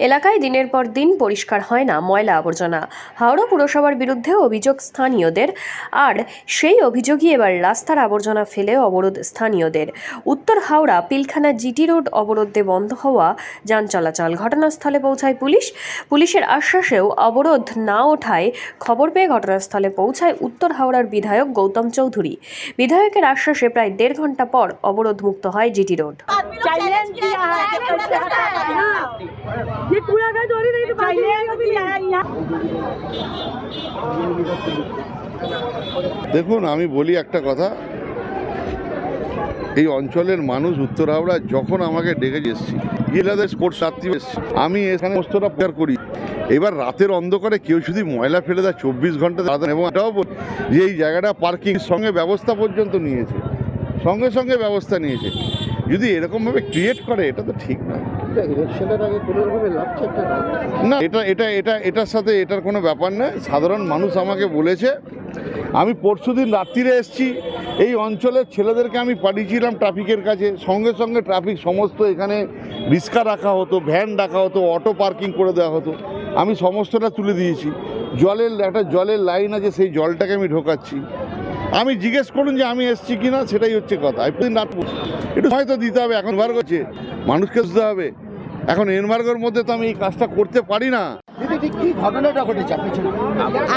এলাকায় দিনের পর দিন পরিষ্কার হয় না ময়লা আবর্জনা হাওড়া পুরসভার বিরুদ্ধে অভিযোগ স্থানীয়দের আর সেই অভিযোগই এবার রাস্তার আবর্জনা ফেলে অবরোধ স্থানীয়দের উত্তর হাওড়া পিলখানা জিটি রোড অবরোধে বন্ধ হওয়া যান চলাচল ঘটনাস্থলে পৌঁছায় পুলিশ পুলিশের আশ্বাসেও অবরোধ না ওঠায় খবর পেয়ে ঘটনাস্থলে পৌঁছায় উত্তর হাওড়ার বিধায়ক গৌতম চৌধুরী বিধায়কের আশ্বাসে প্রায় দেড় ঘণ্টা পর অবরোধ মুক্ত হয় জিটি রোড चैलेंज किया है कि कैसे हटाना ये कूड़ा का चोरी नहीं तो चैलेंज किया है यहाँ দেখুন আমি বলি একটা কথা এই অঞ্চলের মানুষ উত্তর হাওড়া যখন আমাকে ডেকে এসছি গিলাদের স্পোর্টস রাত্রি এসছি আমি এখানে সমস্তটা প্রচার করি এবার রাতের অন্ধকারে কেউ যদি ময়লা ফেলে দেয় চব্বিশ ঘন্টা দাদা এবং এটাও বলি যে এই জায়গাটা পার্কিং সঙ্গে ব্যবস্থা পর্যন্ত নিয়েছে সঙ্গে সঙ্গে ব্যবস্থা নিয়েছে যদি এরকমভাবে ক্রিয়েট করে এটা তো ঠিক লাগছে না, এটা এটা এটা, এটার সাথে এটার কোনো ব্যাপার নয়। সাধারণ মানুষ আমাকে বলেছে, আমি পরশুদিন রাত্রিরে এসেছি, এই অঞ্চলের ছেলেদেরকে আমি পাঠিয়েছিলাম ট্রাফিকের কাছে। সঙ্গে সঙ্গে ট্রাফিক সমস্ত এখানে রিক্সা রাখা হতো, ভ্যান রাখা হতো, অটো পার্কিং করে দেওয়া হতো। আমি সমস্তটা তুলে দিয়েছি। জলের, একটা জলের লাইন আছে, সেই জলটাকে আমি ঢোকাচ্ছি। আমি জিজ্ঞেস করুন যে আমি এসছি কিনা, সেটাই হচ্ছে কথা। একটু হয়তো দিতে হবে, এখন বার করছে। মানুষকে বুঝতে হবে। এখন এনমার্গের মধ্যে তো আমি এই কাজটা করতে পারি না। দিদি ঠিক কি ঘটনাটা ঘটেছে আপনি ছিল?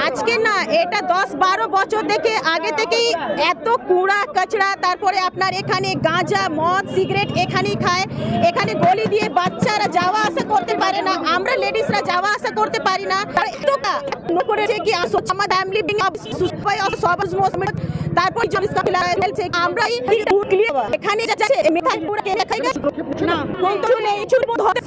আজকে না এটা দশ বারো বছর দেখে আগে থেকেই এত কুড়া কচড়া তারপরে আপনার এখানে গাঁজা মদ সিগারেট এখানেই খায় এখানে গলি দিয়ে বাচ্চারা যাওয়া আসা করতে পারে না আমরা লেডিসরা যাওয়া আসা করতে পারি না। করেছে কি আমার ফ্যামিলি তারপর এখানে যাচ্ছে না